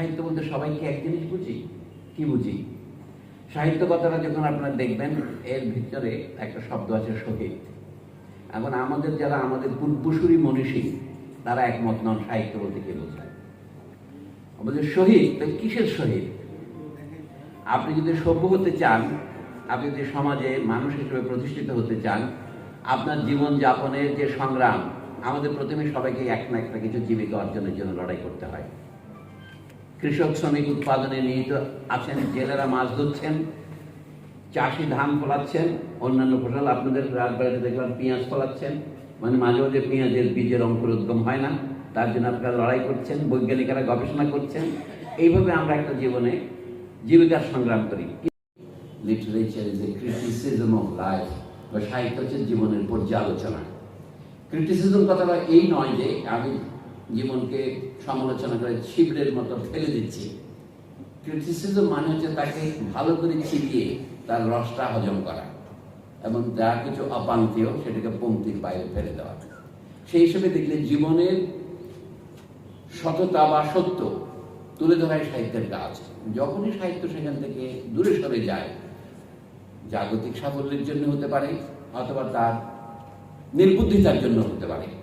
সাহিত্য বলতে সবাইকে এক জিনিস বুঝি? কি বুঝি? সাহিত্য কথাটা যখন আপনারা দেখবেন, এর ভিতরে একটা শব্দ আছে শহীদ এখন আমাদের যারা আমাদের পূর্বসূরি মনীষী, তারা একমত নন সাহিত্য বলতে কি বোঝায়? আমাদের শহীদ কিসের শহীদ আপনি যদি সভ্য হতে চান, আপনি যদি সমাজে মানুষ হিসেবে প্রতিষ্ঠিত হতে চান, আপনার জীবন যাপনের যে সংগ্রাম, আমাদের প্রথমে সবাইকে এক না একটা কিছু জীবিকা অর্জনের জন্য লড়াই করতে হয়। কৃষক শ্রমিক উৎপাদনে নিহিত আছেন, জেলেরা মাছ ধরছেন, চাষি ধান ফলাচ্ছেন, অন্যান্য ফসল আপনাদের রাজবাড়িতে দেখলাম পেঁয়াজ ফলাচ্ছেন মানে মাঝে মাঝে পেঁয়াজের বীজের অঙ্কুর উদ্গম হয় না, তার জন্য আপনারা লড়াই করছেন, বৈজ্ঞানিকেরা গবেষণা করছেন। এইভাবে আমরা একটা জীবনে জীবিকার সংগ্রাম করি। Literature is a criticism of life বা সাহিত্য হচ্ছে জীবনের পর্যালোচনা। ক্রিটিসিজম কথাটা এই নয় যে আমি জীবনকে সমালোচনা করে ছিবড়ের মতো ফেলে দিচ্ছি। ক্রিটিসিজম মানে হচ্ছে তাকে ভালো করে চিবিয়ে তার রসটা হজম করা এবং যা কিছু অপান্তীয় সেটাকে পঙ্ক্তির বাইরে ফেলে দেওয়া। সেই হিসেবে দেখলে জীবনের সততা বা সত্য তুলে ধরাই সাহিত্যের কাজ। যখনই সাহিত্য সেখান থেকে দূরে সরে যায়, জাগতিক সাফল্যের জন্য হতে পারে অথবা তার নির্বুদ্ধিতার জন্য হতে পারে।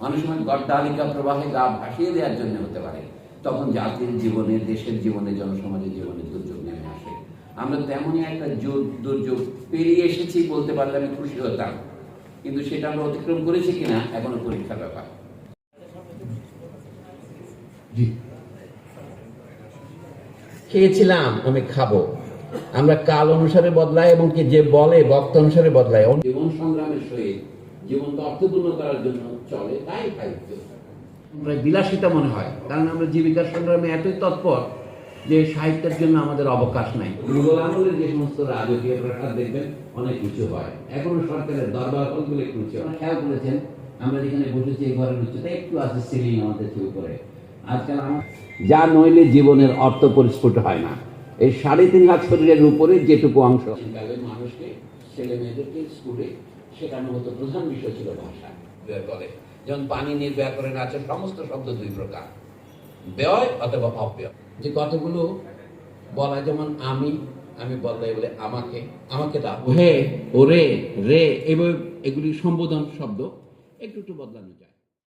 অনেক সময় গড্ডালিকা প্রবাহে গা ভাসিয়ে দেওয়ার জন্য হতে পারে তখন জাতির জীবনে দেশের জীবনে জনসমাজের জীবনে দুর্যোগ নেমে আসে। আমরা তেমনই একটা যুগ- দুর্যোগ পেরিয়ে এসেছি বলতে পারলে আমি খুশি হতাম। কিন্তু সেটা আমরা অতিক্রম করেছি কিনা এখনও পরীক্ষার ব্যাপার। খেয়েছিলাম আমি খাব। আমরা কাল অনুসারে বদলাই এবং কি যে বলে বক্ত অনুসারে বদলাই। জীবন সংগ্রামের সহিত জীবনকে অর্থপূর্ণ করার জন্য চলে তাই সাহিত্য প্রায় বিলাসিতা মনে হয় কারণ আমরা জীবিকার সংগ্রামে এতই তৎপর যে সাহিত্যের জন্য আমাদের অবকাশ নাই। মুঘল আমলের যে সমস্ত রাজকীয় প্রসাদ দেখবেন অনেক কিছু হয়। এখনও সরকারের দরবার হলগুলো একটু উঁচু। খেয়াল করেছেন আমরা যেখানে বসেছি এই ঘরের উচ্চতা একটু আছে সিলিং আমাদের উপরে। আজকাল আমার যা নইলে জীবনের অর্থ পরিস্ফুট হয় না। এই সাড়ে তিন লাখ শরীরের উপরে যেটুকু অংশ। মানুষকে ছেলে মেয়েদেরকে স্কুলে শেখানো হতো প্রধান বিষয় ছিল ভাষা ব্যয় বলে যেমন পানি নিয়ে না, আছে সমস্ত শব্দ দুই প্রকার। ব্যয় অথবা অব্যয়। যে কতগুলো বলা যেমন আমি আমি বললাই বলে আমাকে আমাকে দাও হে, ওরে, রে এভাবে এগুলি সম্বোধন শব্দ, একটু একটু বদলানো যায়